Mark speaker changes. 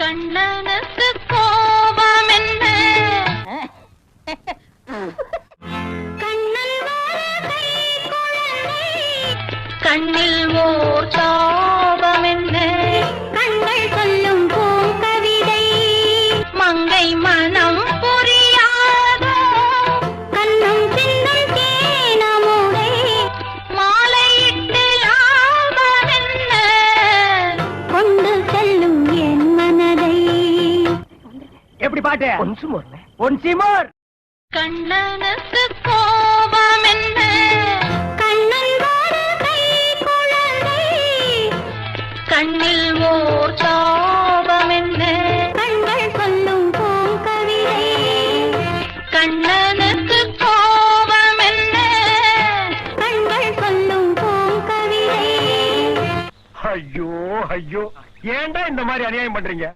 Speaker 1: கண்ணனுக்கு கோபம் என்ன கண்ணல் ஓர்
Speaker 2: எப்படி பாட்டு? ஒன்சி மோர்
Speaker 1: கண்ணனுக்கு கோபம் என்ன? கண்ணன் குழந்தை. கண்ணில் ஓர் சாபம் என்ன? கண்கள் சொல்லும் பூங்கவிதை. கண்ணனுக்கு கோபம் என்ன? கண்கள் சொல்லும் பூங்கவிதை.
Speaker 2: ஐயோ ஐயோ. ஏன்டா இந்த மாதிரி அநியாயம் பண்றீங்க?